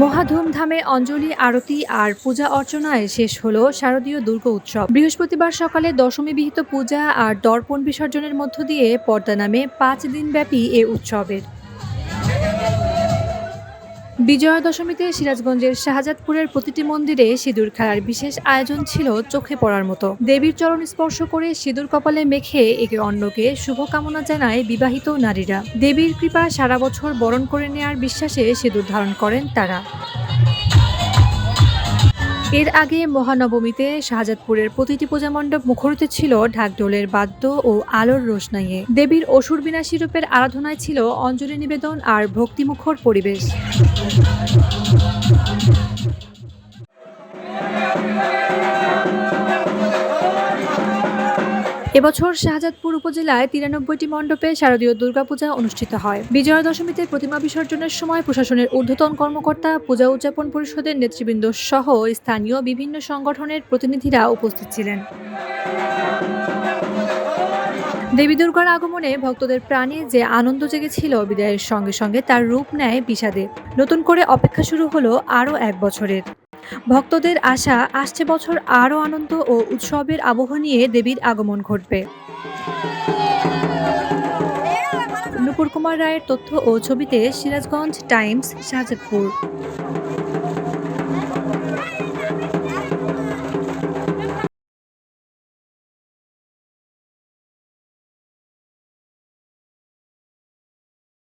মহা ধুমধামে অঞ্জলি, আরতি আর পূজা অর্চনায় শেষ হল শারদীয় দুর্গ উৎসব। বৃহস্পতিবার সকালে দশমী বিহিত পূজা আর দর্পণ বিসর্জনের মধ্য দিয়ে পর্দা নামে পাঁচ দিনব্যাপী এ উৎসবের। বিজয়া দশমীতে সিরাজগঞ্জের শাহজাদপুরের প্রতিটি মন্দিরে সিঁদুর খেলার বিশেষ আয়োজন ছিল চোখে পড়ার মতো। দেবীর চরণ স্পর্শ করে সিঁদুর কপালে মেখে একে অন্যকে শুভকামনা জানায় বিবাহিত নারীরা। দেবীর কৃপা সারা বছর বরণ করে নেয়ার বিশ্বাসে সিঁদুর ধারণ করেন তারা। এর আগে মহানবমীতে শাহজাদপুরের প্রতিটি পূজা মণ্ডপ মুখরিত ছিল ঢাকঢোলের বাদ্য ও আলোর রোশনাইয়ে। দেবীর অসুর বিনাশী রূপের আরাধনায় ছিল অঞ্জলি নিবেদন আর ভক্তিমুখর পরিবেশ। এবছর শাহজাদপুর উপজেলায় তিরানব্বইটি মণ্ডপে শারদীয় দুর্গাপূজা অনুষ্ঠিত হয়। বিজয়া দশমীতে প্রতিমা বিসর্জনের সময় প্রশাসনের ঊর্ধ্বতন কর্মকর্তা, পূজা উদযাপন পরিষদের নেতৃবৃন্দ সহ স্থানীয় বিভিন্ন সংগঠনের প্রতিনিধিরা উপস্থিত ছিলেন। দেবী দুর্গার আগমনে ভক্তদের প্রাণে যে আনন্দ জেগেছিল বিদায়ের সঙ্গে সঙ্গে তার রূপ নেয় বিষাদে। নতুন করে অপেক্ষা শুরু হলো আরও এক বছরের। ভক্তদের আশা, আসছে বছর আরও আনন্দ ও উৎসবের আবহ নিয়ে দেবীর আগমন ঘটবে। নুপুর কুমার রায়ের তথ্য ও ছবিতে সিরাজগঞ্জ টাইমস, শাহজাদপুর।